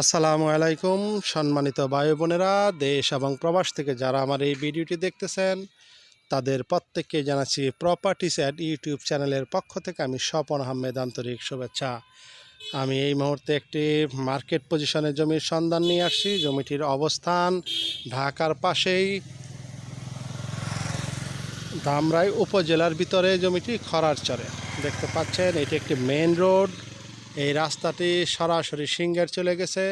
আসসালামু আলাইকুম, সম্মানিত ভাই বোনেরা, দেশ এবং প্রবাস থেকে যারা আমার এই ভিডিওটি দেখতেছেন, তাদের প্রত্যেককে জানাচ্ছি প্রপার্টিস অ্যাট ইউটিউব চ্যানেলের পক্ষ থেকে আমি স্বপন আহমেদ আন্তরিক শুভেচ্ছা। আমি এই মুহূর্তে একটি মার্কেট পজিশনের জমির সন্ধান নিয়ে আসছি। জমিটির অবস্থান ঢাকার পাশেই ধামরাই উপজেলার ভিতরে জমিটি খরার চরে। দেখতে পাচ্ছেন, এটি একটি মেইন রোড এই রাস্তাটি সরাসরি সিঙ্গার চলে গেছে,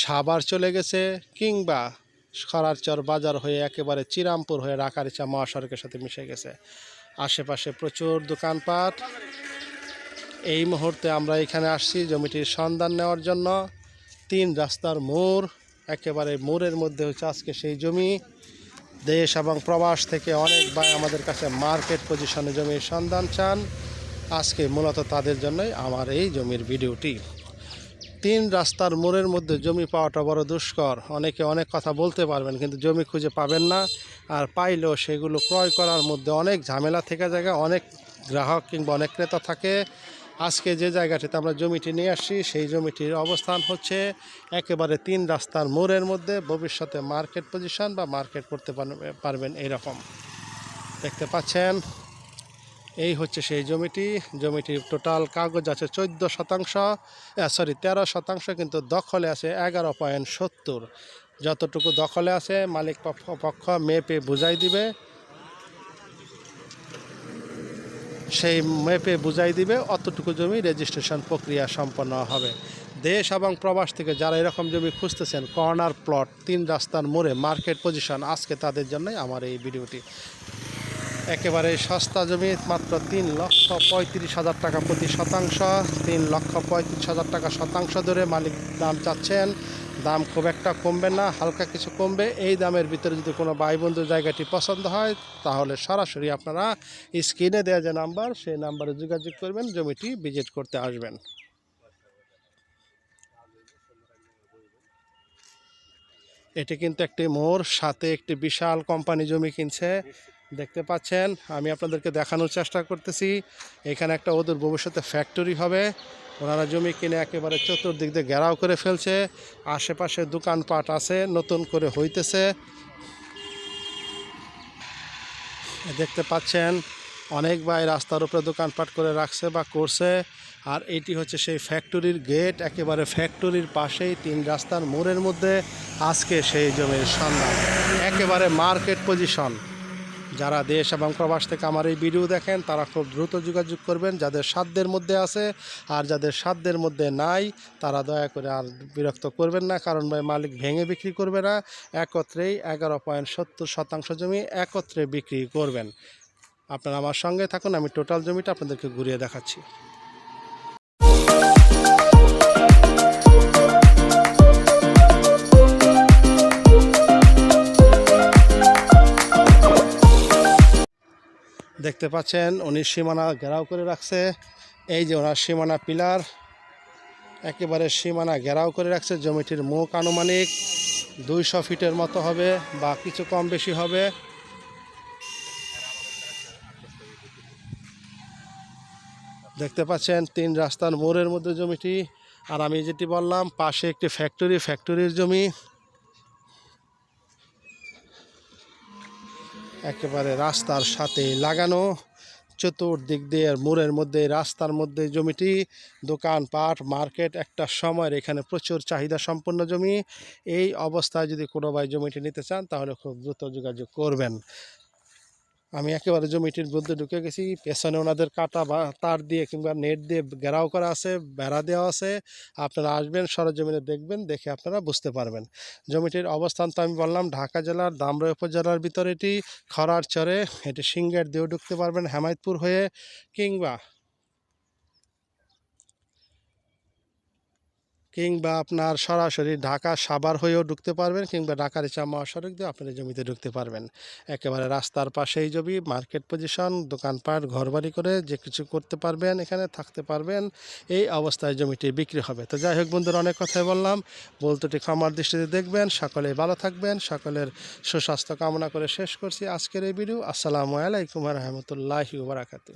সাভার চলে গেছে, কিংবা খরারচর বাজার হয়ে একেবারে চিরামপুর হয়ে রাকারিচা মহাসড়কের সাথে মিশে গেছে। আশেপাশে প্রচুর দোকানপাট। এই মুহূর্তে আমরা এখানে আসছি জমিটির সন্ধান নেওয়ার জন্য। তিন রাস্তার মোড়, একেবারে মোড়ের মধ্যে হচ্ছে আজকে সেই জমি। দেশ এবং প্রবাস থেকে অনেক ভাই আমাদের কাছে মার্কেট পজিশনে জমির সন্ধান চান। আজকে মূলত তাদের জন্যই আমার এই জমির ভিডিওটি। তিন রাস্তার মোড়ের মধ্যে জমি পাওয়াটা বড় দুষ্কর। অনেকে অনেক কথা বলতে পারবেন, কিন্তু জমি খুঁজে পাবেন না। আর পাইলেও সেগুলো ক্রয় করার মধ্যে অনেক ঝামেলা থেকে জায়গা, অনেক গ্রাহক কিংবা অনেক ক্রেতা থাকে। আজকে যে জায়গাটিতে আমরা জমিটি নিয়ে আসছি, সেই জমিটির অবস্থান হচ্ছে একেবারে তিন রাস্তার মোড়ের মধ্যে। ভবিষ্যতে মার্কেট পজিশন বা মার্কেট করতে পারবে- পারবেন এইরকম। দেখতে পাচ্ছেন? এই হচ্ছে সেই জমিটি। জমিটির টোটাল কাগজ আছে চোদ্দ শতাংশ সরি তেরো শতাংশ কিন্তু দখলে আছে এগারো পয়েন্ট সত্তর। যতটুকু দখলে আছে, মালিক পক্ষ মেপে বুঝাই দিবে। সেই মেপে বুঝাই দিবে, অতটুকু জমি রেজিস্ট্রেশন প্রক্রিয়া সম্পন্ন হবে। দেশ এবং প্রবাস থেকে যারা এরকম জমি খুঁজতেছেন কর্নার প্লট তিন রাস্তার মোড়ে মার্কেট পজিশন আজকে তাদের জন্যই আমার এই ভিডিওটি। একেবারে সস্তা জমি, মাত্র তিন লক্ষ পঁয়ত্রিশ হাজার টাকা প্রতি শতাংশ। তিন লক্ষ পঁয়ত্রিশ হাজার টাকা শতাংশ ধরে মালিক দাম চাচ্ছেন। দাম খুব একটা কমবে না, হালকা কিছু কমবে। এই দামের ভিতরে যদি কোনো ভাই বন্ধু জায়গাটি পছন্দ হয়, তাহলে সরাসরি আপনারা স্ক্রিনে দেওয়া যে নাম্বার, সেই নাম্বারে যোগাযোগ করবেন, জমিটি ভিজিট করতে আসবেন। এটি কিন্তু একটি মোড়, সাথে একটি বিশাল কোম্পানি জমি কিনছে। দেখতে পাচ্ছেন, আমি আপনাদেরকে দেখানোর চেষ্টা করতেছি। এখানে একটা ওদের ভবিষ্যতে ফ্যাক্টরি হবে। ওনারা জমি কিনে একেবারে চতুর্দিক দিয়ে ঘেরাও করে ফেলছে। আশেপাশে দোকানপাট আছে, নতুন করে হইতেছে। দেখতে পাচ্ছেন, অনেক ভাই রাস্তার উপরে দোকানপাট করে রাখছে বা করছে। আর এটি হচ্ছে সেই ফ্যাক্টরির গেট একেবারে ফ্যাক্টরির পাশেই তিন রাস্তার মোড়ের মধ্যে আজকে সেই জমির সন্ধান। একেবারে মার্কেট পজিশন যারা দেশ এবং প্রবাস থেকে আমার এই ভিডিও দেখেন, তারা খুব দ্রুত যোগাযোগ করবেন। যাদের সাধ্যের মধ্যে আছে আর যাদের সাধ্যের মধ্যে নাই, তারা দয়া করে আর বিরক্ত করবেন না, কারণ ভাই মালিক ভেঙে বিক্রি করবে না। একত্রেই এগারো পয়েন্ট সত্তর শতাংশ জমি একত্রে বিক্রি করবেন। আপনারা আমার সঙ্গে থাকুন, আমি টোটাল জমিটা আপনাদেরকে ঘুরিয়ে দেখাচ্ছি। দেখতে পাচ্ছেন, উনি সীমানা ঘেরাও করে রাখছে। এই যে ওনার সীমানা পিলার, একেবারে সীমানা ঘেরাও করে রাখছে। জমিটির মুখ আনুমানিক দুইশো ফিটের মতো হবে বা কিছু কম বেশি হবে। দেখতে পাচ্ছেন, তিন রাস্তার মোড়ের মধ্যে জমিটি। আর আমি যেটি বললাম, পাশে একটি ফ্যাক্টরি ফ্যাক্টরির জমি। একেবারে রাস্তার সাথে লাগানো, চতুর্দিক দিয়ে মোড়ের মধ্যে, রাস্তার মধ্যে জমিটি দোকানপাট মার্কেট, একটা সময়ের এখানে প্রচুর চাহিদা সম্পন্ন জমি। এই অবস্থায় যদি কোনো ভাই জমিটি নিতে চান, তাহলে খুব দ্রুত যোগাযোগ করবেন। আমি একেবারে জমিটির মধ্যে ঢুকে গেছি। পেছনে ওনাদের কাটা বা তার দিয়ে কিংবা নেট দিয়ে ঘেরাও করা আছে, বেড়া দেওয়া আছে। আপনারা আসবেন, সরজমিনে দেখবেন, দেখে আপনারা বুঝতে পারবেন। জমিটির অবস্থান তো আমি বললাম, ঢাকা জেলার দামরা উপজেলার ভিতরে এটি, খরার চরে এটি সিঙ্গের দিয়েও ঢুকতে পারবেন, হেমায়তপুর হয়ে কিংবা কিংবা আপনার সরাসরি ঢাকা সাভার হয়েও ঢুকতে পারবেন কিংবা ঢাকার ইচ্ছা মহাসড়ক দিয়ে আপনার জমিতে ঢুকতে পারবেন। একেবারে রাস্তার পাশেই জমি, মার্কেট পজিশন, দোকানপাট, ঘরবাড়ি করে যে কিছু করতে পারবেন, এখানে থাকতে পারবেন, এই অবস্থায় জমিটি বিক্রি হবে। তো যাই হোক বন্ধুরা, অনেক কথাই বললাম। বলতুটি খামার দৃষ্টিতে দেখবেন। সকলে ভালো থাকবেন। সকলের সুস্বাস্থ্য কামনা করে শেষ করছি আজকের এই ভিডিও আসসালামু আলাইকুম রহমতুল্লাহি বারাকাতু